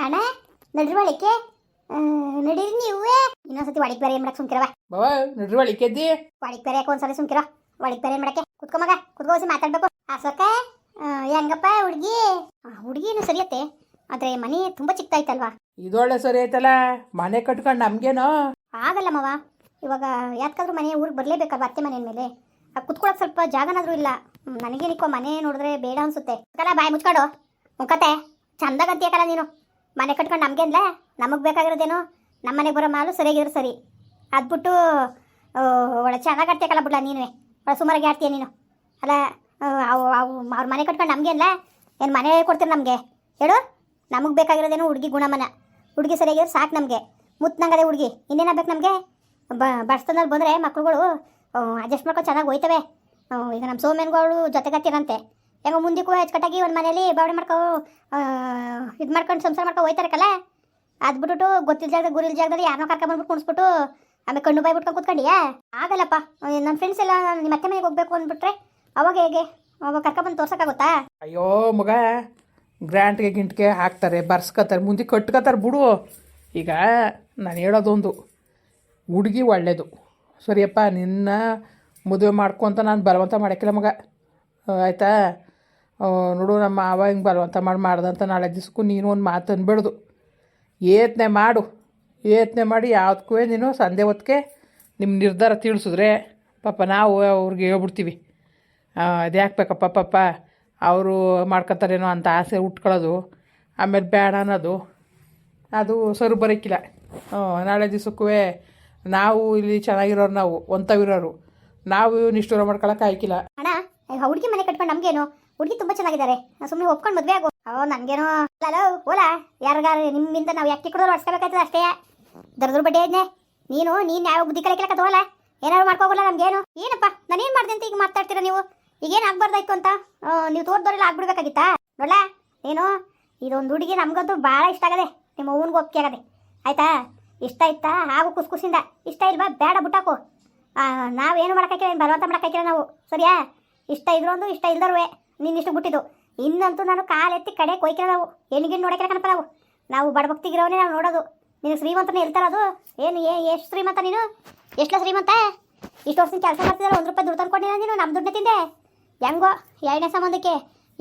ಅಣ್ಣ ನಡ್ರಿ ಒಳಕ್ಕೆ ನಡೀರಿ ನೀವೇ? ಇನ್ನೊಂದ್ಸತಿ ಒಳಗೆ ಬೇರೆ ಏನ್ ಮಾಡಕ್ ಸುಮ್ಕಿರವ. ಬಾವ ನಡ್ರಿ ಒಳಿಕೆದ್ದಿ ಒಳಗೆ ಬೇರೆ ಯಾಕೆ ಒಂದ್ಸಲ ಸುಮ್ಕಿರೋ. ಒಳಗೆ ಬೇರೆ ಏನು ಮಾಡಕ್ಕೆ? ಕುತ್ಕೊ ಮಗ ಕುತ್ಕೋಸಿ ಮಾತಾಡ್ಬೇಕು. ಅಶೋಕ ಆ, ಹೆಂಗಪ್ಪ ಹುಡುಗಿ? ಹುಡುಗಿನು ಸರಿಯತ್ತೆ ಆದ್ರೆ ಮನೆ ತುಂಬಾ ಚಿಕ್ಕದಾಯ್ತಲ್ವಾ ಇದೊಳ್ಳೆ ಸರಿ ಐತಲ್ಲ ಮನೆ ಕಟ್ಕೊಂಡು ನಮ್ಗೇನೋ? ಆಗಲ್ಲ ಮವ. ಇವಾಗ ಯಾಕಾದ್ರೂ ಮನೆ ಊರಿಗೆ ಬರಲೇಬೇಕಲ್ವ ಅತ್ತೆ ಮನೆ ಮೇಲೆ? ಕುತ್ಕೊಳಕ್ ಸ್ವಲ್ಪ ಜಾಗನಾದ್ರೂ ಇಲ್ಲ. ನನಗೇನಿಕ್ಕೋ ಮನೆ ನೋಡಿದ್ರೆ ಬೇಡ ಅನ್ಸುತ್ತೆ. ಕಲ ಬಾಯಿ ಮುಚ್ಕೊಂಡು. ಮುಖತೆ ಚಂದಾಗಂತೀಯಕಲ್ಲ ನೀನು? ಮನೆ ಕಟ್ಕೊಂಡು ನಮ್ಗೆ ಅಂದ್ಲ? ನಮಗೆ ಬೇಕಾಗಿರೋದೇನು? ನಮ್ಮ ಮನೆಗೆ ಬರೋ ಮಾಲು ಸರಿಯಾಗಿದ್ರೆ ಸರಿ. ಅದ್ಬಿಟ್ಟು ಬಿಟ್ಟು ಒಳ್ಳೆ ಚೆನ್ನಾಗಿ ಆಡ್ತೀಯಕಲ್ಲ ಬಿಡ್ಲ ನೀನು ಒಳ್ಳೆ ಸುಮಾರಾಗಿ ಆಡ್ತೀಯ ನೀನು. ಅಲ್ಲ ಅವು ಅವು, ಅವ್ರ ಮನೆ ಕಟ್ಕೊಂಡು ನಮಗೆ ಅಲ್ಲ ಏನು ಮನೆ ಕೊಡ್ತೀರಿ ನಮಗೆ? ಹೇಳು. ನಮಗೆ ಬೇಕಾಗಿರೋದೇನು ಹುಡುಗಿ ಗುಣಮನ. ಹುಡುಗಿ ಸರಿಯಾಗಿರೋ ಸಾಕು ನಮಗೆ. ಮುತ್ತಂಗದೆ ಹುಡುಗಿ. ಇನ್ನೇನ ಬೇಕು ನಮಗೆ? ಬ ಬಡ್ಸ್ತನಲ್ಲಿ ಬಂದರೆ ಮಕ್ಳುಗಳು ಅಡ್ಜಸ್ಟ್ ಮಾಡ್ಕೊಂಡು ಚೆನ್ನಾಗಿ ಹೋಯ್ತವೆ ಈಗ ನಮ್ಮ ಸೋಮೇನ್ಗಳು ಜೊತೆಗತ್ತಿರಂತೆ ಹೆಂಗೋ ಮುಂದಕ್ಕೂ ಹೆಚ್ಚುಕಟ್ಟಾಗಿ ಒಂದು ಮನೇಲಿ ಬಾವಣೆ ಮಾಡ್ಕೋ ಇದು ಮಾಡ್ಕೊಂಡು ಸಂಸಾರ ಮಾಡ್ಕೊ ಹೋಯ್ತಾರಕ್ಕಲ್ಲ? ಅದು ಗೊತ್ತಿಲ್ಲ ಜಾಗದಾಗ ಗುರಿಲ್ ಜಾಗದಲ್ಲಿ ಯಾರನ್ನೋ ಕರ್ಕೊಂಬಂದ್ಬಿಟ್ಟು ಕುಣಿಸ್ಬಿಟ್ಟು ಆಮೇಲೆ ಕಣ್ಣು ಬಾಯಿ ಬಿಟ್ಕೊಂಡು ಕೂತ್ಕೊಂಡಿಯಾ? ಆಗಲ್ಲಪ್ಪ. ನನ್ನ ಫ್ರೆಂಡ್ಸ್ ಎಲ್ಲ ನಿಮ್ಮ ಅತ್ತೆ ಮನೆಗೆ ಹೋಗ್ಬೇಕು ಅಂದ್ಬಿಟ್ರೆ ಅವಾಗ ಹೇಗೆ? ಅವಾಗ ಕರ್ಕೊಂಬಂದು ತೋರ್ಸೋಕ್ಕಾಗುತ್ತಾ? ಅಯ್ಯೋ ಮಗ, ಗ್ರ್ಯಾಂಟ್ಗೆ ಗಿಂಟ್ಗೆ ಹಾಕ್ತಾರೆ ಬರ್ಸ್ಕೊತಾರೆ ಮುಂದೆ ಕಟ್ಕೋತಾರೆ ಬಿಡು. ಈಗ ನಾನು ಹೇಳೋದೊಂದು, ಹುಡುಗಿ ಒಳ್ಳೆಯದು ಸರಿಯಪ್ಪ, ನಿನ್ನ ಮದುವೆ ಮಾಡ್ಕೊಂತ ನಾನು ಬಲವಂತ ಮಾಡೋಕ್ಕಿಲ್ಲ ಮಗ. ಆಯಿತಾ? ನೋಡು ನಮ್ಮ ಮಾವ ಹಿಂಗೆ ಬಲವಂತ ಮಾಡಿ ಮಾಡ್ದಂತ ನಾಳೆ ದಿವ್ಸಕ್ಕೂ ನೀನು ಒಂದು ಮಾತು ಅನ್ಬಿಡ್ದು. ಏತ್ನೆ ಮಾಡು. ಏತ್ನೆ ಮಾಡಿ ಯಾವುದಕ್ಕೂ ನೀನು ಸಂಧೆ ಹೊತ್ತಿಗೆ ನಿಮ್ಮ ನಿರ್ಧಾರ ತಿಳಿಸಿದ್ರೆ ಪಾಪ ನಾವು ಅವ್ರಿಗೆ ಹೇಳ್ಬಿಡ್ತೀವಿ. ಅದು ಯಾಕೆ ಬೇಕಪ್ಪ ಪಾಪ? ಅವರು ಮಾಡ್ಕೊತಾರೇನೋ ಅಂತ ಆಸೆ ಉಟ್ಕೊಳ್ಳೋದು ಆಮೇಲೆ ಬೇಡ ಅನ್ನೋದು. ಅದು ಸರಿ ಬರೋಕ್ಕಿಲ್ಲ ನಾಳೆ ದಿವ್ಸಕ್ಕೂ ನಾವು ಇಲ್ಲಿ ಚೆನ್ನಾಗಿರೋರು ನಾವು ಒಂಥವಿರೋರು ನಾವು ನಿಷ್ಠೂರ ಮಾಡ್ಕೊಳಕ್ಕೆ ಆಯ್ಕಿಲ್ಲ. ಹುಡುಗಿ ಮನೆ ಕಟ್ಕೊಂಡು ನಮ್ಗೇನು? ಹುಡುಗಿ ತುಂಬಾ ಚೆನ್ನಾಗಿದ್ದಾರೆ. ಸುಮ್ಮನೆ ಒಪ್ಕೊಂಡು ಮದ್ವೆ ಆಗು. ಅವ್ ನನ್ಗೇನೋ ಹಲೋ ಓಲಾ, ಯಾರಿಗಾರ ನಿಮ್ಮಿಂದ ನಾವು ಯಾಕೆ ಕೊಡೋದು ಹೊಡ್ಸ್ಕೋಬೇಕಾಯ್ತದ ಅಷ್ಟೇ. ದರ್ದ್ರ ಬಡ್ಡಿ ಇದ್ನೆ. ನೀನು, ನೀನ್ ಯಾವ ಬುದ್ಧಿ ಕಲಿಕಲಕ್ಕ ತಗೋಲ್ಲ ಏನಾದ್ರು ಮಾಡ್ಕೋಗಲ್ಲ ನಮ್ಗೇನು ಏನಪ್ಪ ನಾನೇನ್ ಮಾಡ್ದೆ ಅಂತ ಈಗ ಮಾತಾಡ್ತೀರಾ ನೀವು? ಈಗೇನು ಆಗ್ಬಾರ್ದಾಯ್ತು ಅಂತ? ನೀವು ತೋರ್ದವ್ರೆಲ್ಲ ಆಗ್ಬಿಡ್ಬೇಕಾಗಿತ್ತಾ? ನೋಡ್ಲ, ನೀನು, ಇದೊಂದು ಹುಡುಗಿ ನಮ್ಗಂತೂ ಭಾಳ ಇಷ್ಟ ಆಗದೆ. ನಿಮ್ಮ ಅವನ್ಗೆ ಒಪ್ಪಿಗೆ ಆಗದೆ. ಆಯ್ತಾ? ಇಷ್ಟ ಇತ್ತಾ? ಹಾಗೂ ಕುಸ್ ಕುಸಿಂದ ಇಷ್ಟ ಇಲ್ವಾ? ಬೇಡ, ಬಿಟ್ಟಾಕು. ನಾವೇನು ಮಾಡಕ್ಕಾಕಿಲ್ಲ ಏನು ಬಲವಂತ ಮಾಡಕ್ಕಾಕಿಲ್ಲ ನಾವು. ಸರಿಯಾ? ಇಷ್ಟ ಇದ್ರು ಇಷ್ಟ ಇಲ್ದರುವೆ. ನಿನ್ನ ಇಷ್ಟು ಬಿಟ್ಟಿದ್ದು ಇನ್ನಂತೂ ನಾನು ಕಾಲೆತ್ತಿ ಕಡೆ ಕೊಯ್ಕಿಲ್ಲ ನಾವು ಏನಿಗೇನು ಕಣಪದವು ನಾವು ಬಡಭಕ್ತಿಗಿರೋನೇ ನಾವು ನೋಡೋದು. ನಿನಗೆ ಶ್ರೀಮಂತನೇ ಹೇಳ್ತಾರ ಅದು? ಏನು, ಏ, ಎಷ್ಟು ಶ್ರೀಮಂತ ನೀನು? ಎಷ್ಟು ಶ್ರೀಮಂತ? ಇಷ್ಟು ವರ್ಷ ಕೆಲಸ ಮಾಡ್ತಿದ್ದಾರೆ ಒಂದು ರೂಪಾಯಿ ದುಡ್ಡು ತಂದ್ಕೊಂಡಿಲ್ಲ ನೀನು? ನಮ್ಮ ದುಡ್ಡನ್ನ ತಿಂದೆ. ಹೆಂಗೋ, ಎರಡನೇ ಸಂಬಂಧಕ್ಕೆ.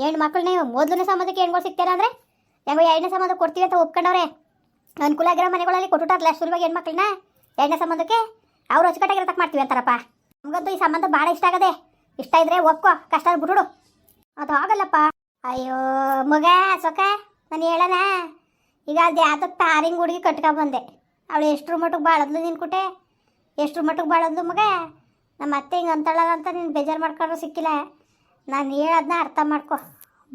ಹೆಣ್ಣು ಮಕ್ಕಳನ್ನೇ, ಮೊದಲನೇ ಸಂಬಂಧಕ್ಕೆ ಹೆಣ್ಗಳು ಸಿಗ್ತಾರೆ ಅಂದರೆ? ಹೆಂಗೋ, ಎರಡನೇ ಸಂಬಂಧ ಕೊಡ್ತೀವಿ ಅಂತ ಒಪ್ಕೊಂಡವ್ರೆ. ಅನುಕೂಲ ಆಗಿರೋ ಮನೆಗಳಲ್ಲಿ ಕೊಟ್ಟುಟಾರಲ್ಲ ಸುಲಭವಾಗಿ ಹೆಣ್ಮಕ್ಳನ್ನ? ಎರಡನೇ ಸಂಬಂಧಕ್ಕೆ? ಅವ್ರು ಅಚ್ಚುಕಟ್ಟಾಗಿರತಕ್ಕ ಮಾಡ್ತೀವಿ ಅಂತಾರಪ್ಪ. ನಮಗಂತೂ ಈ ಸಂಬಂಧ ಭಾಳ ಇಷ್ಟ ಆಗದೆ. ಇಷ್ಟ ಇದ್ದರೆ ಒಪ್ಕೋ ಕಷ್ಟ ಬಿಟ್ಬಿಡು. ಅದು ಆಗಲ್ಲಪ್ಪ. ಅಯ್ಯೋ, ಮಗ ಸೊಕ ನಾನು ಹೇಳನ ಈಗ ಅದು ಯಾವ್ದು ತಾರಿಂಗ್ ಹುಡುಗಿ ಕಟ್ಕೊಂಬಂದೆ ಅವಳು ಎಷ್ಟ್ರ ಮಟ್ಟಿಗೆ ಬಾಳದ್ಲು ನಿನ್ ಕುಟೆ? ಎಷ್ಟ್ರ ಮಟ್ಟಿಗೆ ಬಾಳದ್ಲು ಮಗ? ನಮ್ಮ ಅತ್ತೆ ಹಿಂಗೆ ಅಂತಳದಂತ ಅಂತ ನೀನು ಬೇಜಾರು ಮಾಡ್ಕೊಂಡ್ರು ಸಿಕ್ಕಿಲ್ಲ. ನಾನು ಹೇಳೋದನ್ನ ಅರ್ಥ ಮಾಡ್ಕೊ.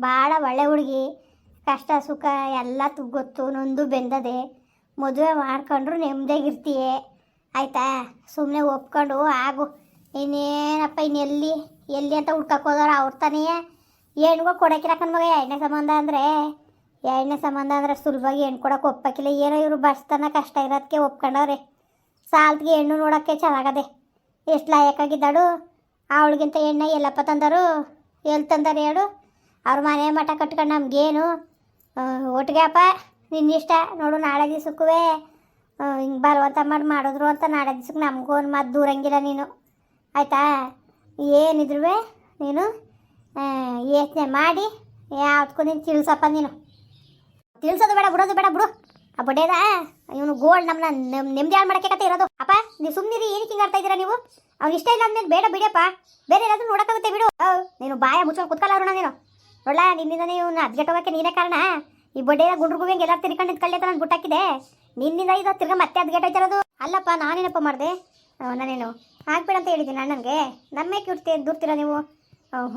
ಭಾಳ ಒಳ್ಳೆ ಹುಡುಗಿ. ಕಷ್ಟ, ಸುಖ, ಎಲ್ಲ ಗೊತ್ತು, ನೊಂದು ಬೆಂದದೆ. ಮದುವೆ ಮಾಡ್ಕೊಂಡ್ರು ನೆಮ್ಮದಿಯಾಗಿರ್ತೀಯೆ ಆಯಿತಾ? ಸುಮ್ಮನೆ ಒಪ್ಕೊಂಡು, ಆಗು. ಇನ್ನೇನಪ್ಪ ಇನ್ನೆಲ್ಲಿ ಎಲ್ಲಿ? ಎಲ್ಲಿ ಅಂತ ಹುಡ್ಕಕ್ಕೆ ಹೋದಾರ ಅವ್ರ ತಾನೇ. ಹೆಣ್ಗೋ ಕೊಡಕ್ಕಿಲ್ಲ ಮಗ ಎರಡನೇ ಸಂಬಂಧ ಅಂದರೆ, ಎರಡನೇ ಸಂಬಂಧ ಅಂದ್ರೆ ಸುಲಭವಾಗಿ ಹೆಣ್ಣು ಕೊಡಕ್ಕೆ ಒಪ್ಪಕ್ಕಿಲ್ಲ ಏನೋ ಇವರು ಬಡ್ಸ್ತಾನ ಕಷ್ಟ ಇರೋದಕ್ಕೆ ಒಪ್ಕೊಂಡವ್ರೆ. ಸಾಲ್ತಿಗೆ ಹೆಣ್ಣು ನೋಡೋಕ್ಕೆ ಚೆನ್ನಾಗದೆ. ಎಷ್ಟು ಲಾಯಕ್ಕಾಗಿದ್ದಾಳು ಅವಳಿಗಿಂತ ಎಣ್ಣೆ ಎಲ್ಲಪ್ಪ ತಂದರು? ಎಲ್ಲಿ ತಂದರು ಹೇಳು? ಅವ್ರ ಮನೆ ಮಠ ಕಟ್ಕೊಂಡು ನಮಗೇನು? ಒಟ್ಟಿಗೆಪ್ಪ ನಿನ್ನಿಷ್ಟ ನೋಡು, ನಾಳೆ ದಿವ್ಸಕ್ಕೂ ಹಿಂಗೆ ಬಲವಂತ ಮಾಡಿ ಮಾಡಿದ್ರು ಅಂತ ನಾಳೆ ದಿವ್ಸಕ್ಕೆ ನಮಗೂ ಒಂದು ಮಾತು ದೂರಂಗಿಲ್ಲ ನೀನು. ಆಯಿತಾ? ಏನಿದ್ರು ನೀನು? ಯೋಚನೆ ಮಾಡಿ. ಯಾವ್ದಕ್ಕೂ ನೀನು ತಿಳಿಸಪ್ಪ ನೀನು. ತಿಳಿಸೋದು ಬೇಡ, ಬಿಡೋದು ಬೇಡ, ಬಿಡು. ಆ ಬಡ್ಡೇದ ಇವನು ಗೋಲ್ಡ್ ನಮ್ಮನ್ನ ನೆಮ್ಮದಿ ಹಾಳು ಮಾಡಕ್ಕೆ ಇರೋದು. ಅಪ್ಪ, ನೀವು ಸುಮ್ಮನಿರಿ ಏನಕ್ಕೆ ಹಿಂಗೆ ಆಡ್ತಾ ಇದ್ದೀರಾ ನೀವು? ಅವ್ನು ಇಷ್ಟ ಇಲ್ಲ ಅಂದ್ಮೇಲೆ ಬೇಡ ಬಿಡಪ್ಪ ಬೇರೆ ಏನಾದರೂ ನೋಡೋಕ್ಕಾಗುತ್ತೆ, ಬಿಡು. ನೀನು ಬಾಯ ಮುಚ್ಕೊಂಡು ಕುತ್ಕಲ್ಲ ಅರುಣ ನೀನು. ನೋಡ್ಲ, ನಿನ್ನಿಂದ ನೀವು ಅದ್ಗೆಟ್ಟೋಗಕ್ಕೆ ನೀನೇ ಕಾರಣ. ಈ ಬಡ್ಡೆಯ ಗುಂಡ್ರಿಗೂ ಹೆಂಗೆ ಎಲ್ಲರೂ ತಿರ್ಕೊಂಡು ನಿಂತ್ಕೊಳ್ಳಿ ನಾನು ಗುಟ್ಟಾಕಿದೆ ನಿನ್ನಿಂದ ಇದು ತಿರ್ಗ ಮತ್ತೆ ಅದ್ಗೆಟ್ ಇರೋದು ಅಲ್ಲಪ್ಪ, ನಾನೇನಪ್ಪ ಮಾಡಿದೆ? ನಾನೇನು? ಹಾಕ್ಬೇಡ ಅಂತ ಹೇಳಿದ್ದೀನಿ ಅಣ್ಣನಿಗೆ. ನಮ್ಮೇ ಕ್ಯೂರ್ತಿ ದೂರ್ತೀರ ನೀವು?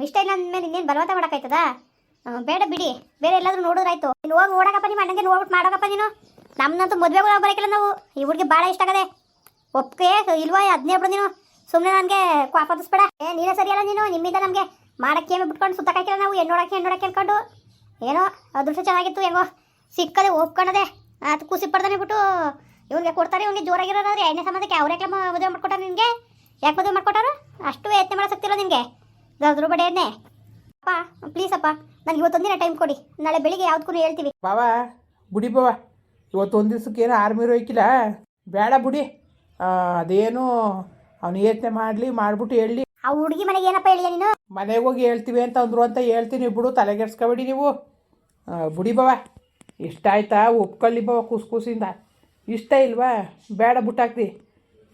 ಇಷ್ಟ ಇಲ್ಲ ಅಂದಮೇಲೆ ಇನ್ನೇನು ಬಲವಂತ ಮಾಡೋಕ್ಕಾಯ್ತದ? ಬೇಡ ಬಿಡಿ. ಬೇರೆ ಎಲ್ಲಾದ್ರೂ ನೋಡೋದಾಯ್ತು ನೀನು ಹೋಗಿ ಓಡಕಪ್ಪ ನಿಮ್ಮ ಅಣ್ಣಂಗೆ ನೋಡ್ಬಿಟ್ಟು ಮಾಡೋಕಪ್ಪ ನೀನು. ನಮ್ಮನ್ನಂತೂ ಮದುವೆಗಳು ಹೋಗಿ ಬರೋಕಿಲ್ಲ ನಾವು. ಈ ಹುಡುಗಿ ಭಾಳ ಇಷ್ಟ ಆಗದೆ. ಒಪ್ಪಿಗೆ, ಇಲ್ವಾ? ಅದನ್ನೇ ಬಿಡು ನೀನು. ಸುಮ್ಮನೆ ನನಗೆ ಕ್ವಾಪದಿಸ್ಬೇಡ ಏ, ನೀನೇ ಸರಿಯಲ್ಲ ನೀನು? ನಿಮ್ಮಿಂದ ನಮಗೆ ಮಾಡಕ್ಕೆ ಏನು ಬಿಟ್ಕೊಂಡು ಸುತ್ತಕ್ಕಾಕಿಲ್ಲ ನಾವು. ಎಣ್ಣೋಡಕ್ಕೆ ಹೆಣ್ಣು ನೋಡಕ್ಕೆ ಅನ್ಕೊಂಡು ಏನೋ ಅದೃಷ್ಟ ಚೆನ್ನಾಗಿತ್ತು, ಹೆಂಗೋ. ಸಿಕ್ಕದೆ ಒಪ್ಕೊಂಡದೆ. ಅದು ಖುಷಿ ಪಡ್ದಾನೆ ಬಿಟ್ಟು ಇವ್ನಿಗೆ ಕೊಡ್ತಾರೆ. ಇವ್ನಿಗೆ ಜೋರಾಗಿರೋದ್ರೆ ಎಣ್ಣೆ ಸಂಬಂಧಕ್ಕೆ ಅವ್ರೇ ಮದುವೆ ಮಾಡ್ಕೊಟ್ಟಾರೆ ನಿನಗೆ. ಯಾಕೆ ಮದುವೆ ಮಾಡ್ಕೊಟ್ಟಾರು? ಅಷ್ಟು ಯತ್ನೆ ಮಾಡೋಕ್ತಿಲ್ಲ ನಿನಗೆ. ಗದ್ರು ಬಡೇನೆ ಅಪ್ಪ ಪ್ಲೀಸ್ ಅಪ್ಪ ನನಗೆ ಇವತ್ತೊಂದಿನ ಟೈಮ್ ಕೊಡಿ. ನಾಳೆ ಬೆಳಿಗ್ಗೆ ಯಾವ್ದಕ್ಕೂ ಹೇಳ್ತೀವಿ. ಬಾವ ಬುಡಿ ಬವ. ಇವತ್ತೊಂದು ದಿವ್ಸಕ್ಕೆ ಏನೋ ಆರ್ಮಿರು ಹೋಯ್ಕಿಲ್ಲ ಬೇಡ ಬುಡಿ. ಆ, ಅದೇನು ಅವನು ಯೋಚನೆ ಮಾಡಲಿ ಮಾಡ್ಬಿಟ್ಟು ಹೇಳಿ ಆ ಹುಡುಗಿ ಮನೆಗೆ ಏನಪ್ಪ ಹೇಳಿಯ ನೀನು? ಮನೆಗೆ ಹೋಗಿ ಹೇಳ್ತೀವಿ ಅಂತ ಅಂದ್ರು ಅಂತ ಹೇಳ್ತೀನಿ. ಬಿಡು ತಲೆಗೆಡ್ಸ್ಕೊಬೇಡಿ ನೀವು. ಆ, ಬುಡಿ ಬವ. ಇಷ್ಟ ಆಯ್ತಾ? ಒಪ್ಕೊಳ್ಳಿ ಬವ ಕುಸ್ ಕುಸಿಂದ ಇಷ್ಟ ಇಲ್ವಾ? ಬೇಡ ಬುಟ್ಟಾಕ್ತಿ.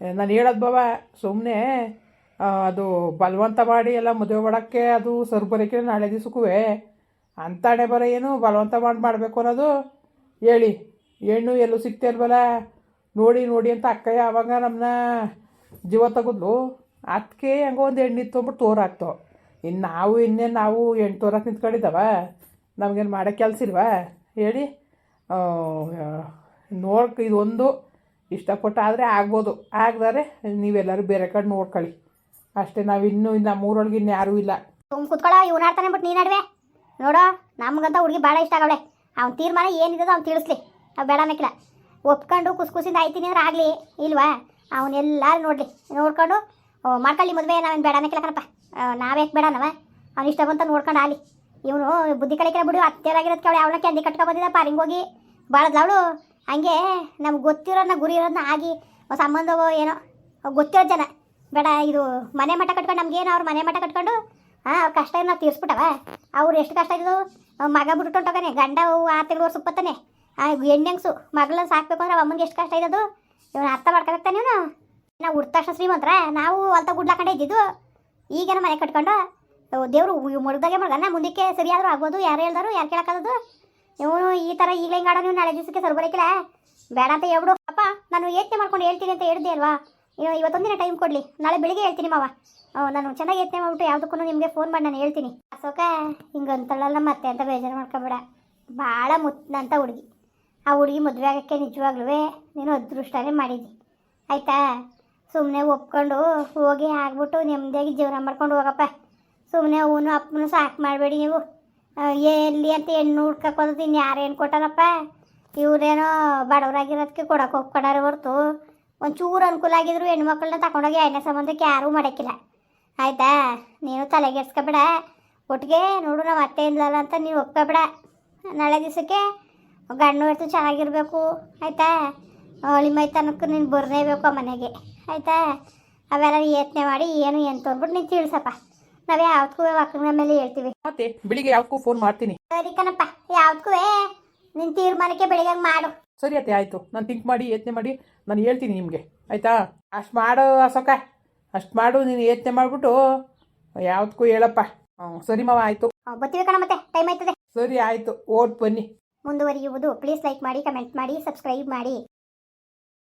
ನಾನು ಹೇಳೋದು ಬವ ಸುಮ್ಮನೆ ಅದು ಬಲವಂತ ಮಾಡಿ ಎಲ್ಲ ಮದುವೆ ಮಾಡೋಕ್ಕೆ ಅದು ಸರ್ ಬರೋಕ್ಕೆ ನಾಳೆ ದಿವ್ಸಕ್ಕೂ ಅಂತಾಡೆ ಬರೋ ಏನು ಬಲವಂತ ಮಾಡಿ, ಮಾಡಬೇಕು ಅನ್ನೋದು ಹೇಳಿ. ಹೆಣ್ಣು ಎಲ್ಲೂ ಸಿಗ್ತಾ ಇಲ್ವಲ್ಲ? ನೋಡಿ ನೋಡಿ ಅಂತ ಅಕ್ಕಯ್ಯ ಆವಾಗ ನಮ್ಮನ್ನ ಜೀವ ತೆಗೆದ್ಲು. ಅದಕ್ಕೆ ಹೆಂಗೋ ಒಂದು ಹೆಣ್ಣು ತೋರ ತೋರಾಕ್ತು ಇನ್ನು ನಾವು ಇನ್ನೇನು ನಾವು ಹೆಣ್ಣು ತೋರಕ್ಕೆ ನಿಂತ್ಕೊಂಡಿದ್ದಾವ. ನಮಗೇನು ಮಾಡೋ ಕೆಲಸ ಇಲ್ವಾ? ಹೇಳಿ. ನೋಡ್ಕ ಇದೊಂದು ಇಷ್ಟಪಟ್ಟು ಆದರೆ ಆಗ್ಬೋದು. ಆಗದಾರೆ ನೀವೆಲ್ಲರೂ ಬೇರೆ ಕಡೆ ನೋಡ್ಕೊಳ್ಳಿ. ಅಷ್ಟೇ, ನಾವು ಇನ್ನೂ ಮೂರೊಳಗೆ ಇನ್ನು ಯಾರೂ ಇಲ್ಲ. ತುಂಬ ಕುತ್ಕೊಳ್ಳೋ ಇವ್ನು ಆಡ್ತಾನೆ ಬಿಟ್ಟು ನೀನು ನಡುವೆ ನೋಡೋ, ನಮಗಂತ ಹುಡುಗಿ ಭಾಳ ಇಷ್ಟ ಆಗವಳೆ. ಅವ್ನ ತೀರ್ಮಾನ ಏನಿದೆ ಅವ್ನು ತಿಳಿಸ್ಲಿ. ನಾವು ಬೇಡ ಅನ್ನಕ್ಕಿಲ್ಲ ಒಪ್ಕೊಂಡು ಕುಸ್ ಕುಸಿಂದ ಆಯ್ತೀನಿ ಅಂದ್ರೆ ಆಗಲಿ, ಇಲ್ವಾ? ಅವನ್ನೆಲ್ಲರೂ ನೋಡಲಿ. ನೋಡ್ಕೊಂಡು ಮಾಡ್ಕೊಳ್ಳಿ ಮದುವೆ ನಾವೇನು ಬೇಡ ಅನ್ನಕ್ಕಿಲ್ಲ ಕಣಪ್ಪ. ನಾವ್ಯಾಕೆ ಬೇಡನವ ಅವ್ನು ಇಷ್ಟ ಬಂತ ನೋಡ್ಕೊಂಡು ಆಲಿ ಇವನು ಬುದ್ಧಿ ಕಲಿಕಿಲ್ಲ ಬಿಡು ಹತ್ತಿರಾಗಿರೋದಕ್ಕೆ ಅವಳು ಅವಳ ಕೆಂದಿ ಕಟ್ಕೊ ಬಂದಿದ್ದಪ್ಪ ಹೋಗಿ. ಭಾಳದ ಅವಳು. ಹಂಗೆ ನಮ್ಗೆ ಗೊತ್ತಿರೋದನ್ನ ಗುರಿ ಇರೋದನ್ನ ಆಗಿ, ಸಂಬಂಧವೋ ಏನೋ ಗೊತ್ತಿರೋ ಜನ. ಬೇಡ, ಇದು ಮನೆ ಮಠ ಕಟ್ಕೊಂಡು ನಮ್ಗೇನು ಅವ್ರು ಮನೆ ಮಠ ಕಟ್ಕೊಂಡು? ಹಾಂ ಕಷ್ಟ ನಾವು ತೀರ್ಸ್ಬಿಟ್ಟವ? ಅವ್ರು ಎಷ್ಟು ಕಷ್ಟ ಇದ್ದು ಮಗ ಬಿಟ್ಬಿಟ್ಟೊಂಟೋಗಾನೆ ಗಂಡ ಆರು ತಿಂಗಳು ಸುಪ್ಪತ್ತಾನೆ. ಆ ಹೆಣ್ಣೆಂಗ್ಸು ಮಗಳನ್ನ ಸಾಕ್ಬೇಕು ಅಂದ್ರೆ ಅಮ್ಮನಿಗೆ ಎಷ್ಟು ಕಷ್ಟ ಇದ್ದದು ಇವನು ಅರ್ಥ ಮಾಡ್ಕೊಬೇಕಾನೆ ನೀವು ನಾವು ಉಡ್ತಾಷ್ಟ ಶ್ರೀಮಂತ್ರ, ನಾವು ಹೊಲ್ತ ಗುಡ್ಲಾಕಂಡೆ ಇದ್ದಿದ್ದು. ಈಗೇನ ಮನೆ ಕಟ್ಕೊಂಡು? ದೇವರು ಮುಡ್ದಾಗೆ ಮಡ್ಗನ್ನ ಮುಂದಕ್ಕೆ ಸರಿಯಾದರೂ ಆಗ್ಬೋದು, ಯಾರು ಹೇಳ್ದಾರು, ಯಾರು ಕೇಳಕ್ಕಾಗದು ಇವನು ಈ ಥರ ಈಗಲೇ ಹಿಂಗಾಡೋ ನೀವು ನಾಳೆ ದಿವಸಕ್ಕೆ ಸರ್ ಬರೋಕಿಲ್ಲ ಬೇಡ ಅಂತ ಹೇಳ್ಬಿಡು. ಅಪ್ಪ ನಾನು ಯೋಚನೆ ಮಾಡ್ಕೊಂಡು ಹೇಳ್ತೀನಿ ಅಂತ ಹೇಳಿದೆ ಅಲ್ವಾ? ಇವತ್ತೊಂದಿನ ಟೈಮ್ ಕೊಡಲಿ. ನಾಳೆ ಬೆಳಿಗ್ಗೆ ಹೇಳ್ತೀನಿ ಮಾವ. ನಾನು ಚೆನ್ನಾಗಿ ಯತ್ನೆ ಮಾಡ್ಬಿಟ್ಟು ಯಾವುದಕ್ಕೂ ನಿಮಗೆ ಫೋನ್ ಮಾಡಿ ನಾನು ಹೇಳ್ತೀನಿ. ಅಶೋಕ ಹಿಂಗಂತಳಲ್ಲ ಮತ್ತೆ ಅಂತ ಬೇಜಾರು ಮಾಡ್ಕೊಬೇಡ. ಭಾಳ ಮುತ್ತಂತ ಹುಡುಗಿ. ಆ ಹುಡುಗಿ ಮದುವೆ ಆಗೋಕ್ಕೆ ನಿಜವಾಗ್ಲೂ ನೀನು ಅದೃಷ್ಟನೇ ಮಾಡಿದ್ದಿ. ಆಯಿತಾ? ಸುಮ್ಮನೆ ಒಪ್ಕೊಂಡು ಹೋಗಿ ಆಗ್ಬಿಟ್ಟು ನೆಮ್ಮದಿಯಾಗಿ ಜೀವನ ಮಾಡ್ಕೊಂಡು ಹೋಗಪ್ಪ. ಸುಮ್ಮನೆ ಅವನು ಅಪ್ಪನೂ ಸಾಕು ಮಾಡಬೇಡಿ ನೀವು. ಎಲ್ಲಿ ಅಂತ ಹೆಣ್ಣು ಹುಡ್ಕೋದು ಇನ್ನು ಯಾರು ಏನು ಕೊಟ್ಟಾರಪ್ಪ? ಇವರೇನೋ ಬಡವರಾಗಿರೋದಕ್ಕೆ ಕೊಡೋಕೆ ಒಪ್ಕೊಂಡಾರೆ ಹೊರ್ತು. ಒಂಚೂರು ಅನುಕೂಲ ಆಗಿದ್ರು ಹೆಣ್ಮಕ್ಳನ್ನ ತಗೊಂಡೋಗಿ ಐನ ಸಂಬಂಧಕ್ಕೆ ಯಾರೂ ಮಾಡೋಕ್ಕಿಲ್ಲ ಆಯಿತಾ? ನೀನು ತಲೆಗೆಡ್ಸ್ಕೊಬೇಡ. ಒಟ್ಟಿಗೆ ನೋಡು ನಮ್ಮ ಅತ್ತೆ ಇಲ್ಲಲ್ಲ ಅಂತ ನೀನು ಒಪ್ಕೊಬೇಡ. ನಾಳೆ ದಿವಸಕ್ಕೆ ಗಂಡು ಹೊತ್ತು ಚೆನ್ನಾಗಿರಬೇಕು. ಆಯಿತಾ? ಹೋಳಿ ಮೈತನಕ್ಕೆ ನೀನು ಬರ್ನೇಬೇಕು ಆ ಮನೆಗೆ. ಆಯಿತಾ? ಅವೆಲ್ಲ ಯತ್ನೆ ಮಾಡಿ ಏನು ಏನು ಅಂದ್ಬಿಟ್ಟು ನೀನು ತಿಳಿಸಪ್ಪ. ನಾವು ಯಾವ್ದಕ್ಕೂ ಮಕ್ಕಳ ಮೇಲೆ ಹೇಳ್ತೀವಿ. ಮತ್ತೆ ಬೆಳಿಗ್ಗೆ ಯಾವ್ದಕ್ಕೂ ಫೋನ್ ಮಾಡ್ತೀನಿ. ಸರಿ ಕಣಪ್ಪ ಯಾವ್ದಕ್ಕೂ ನಿನ್ನ ತೀರ್ಮಾನಕ್ಕೆ ಬೆಳಿಗ್ಗೆ ಮಾಡು. ಸರಿ ಅತ್ತೆ ಆಯಿತು. ನಾನು ಥಿಂಕ್ ಮಾಡಿ ಯೋಚನೆ ಮಾಡಿ ನಾನು ಹೇಳ್ತೀನಿ ನಿಮಗೆ. ಆಯಿತಾ? ಅಷ್ಟು ಮಾಡು ಅಸೋಕ ಅಷ್ಟು ಮಾಡು ನೀನು ಯೋಚನೆ ಮಾಡಿಬಿಟ್ಟು ಯಾವ್ದಕ್ಕೂ ಹೇಳಪ್ಪ. ಹ್ಞೂ ಸರಿ ಮಾವ ಆಯಿತು. ಹ್ಮ್, ಬರ್ತೀವಿ ಕಣ ಮತ್ತೆ. ಟೈಮ್ ಆಯ್ತದೆ. ಸರಿ ಆಯಿತು. ಓಟ್ ಬನ್ನಿ. ಮುಂದುವರಿಯುವುದು. ಪ್ಲೀಸ್ ಲೈಕ್ ಮಾಡಿ ಕಮೆಂಟ್ ಮಾಡಿ ಸಬ್ಸ್ಕ್ರೈಬ್ ಮಾಡಿ.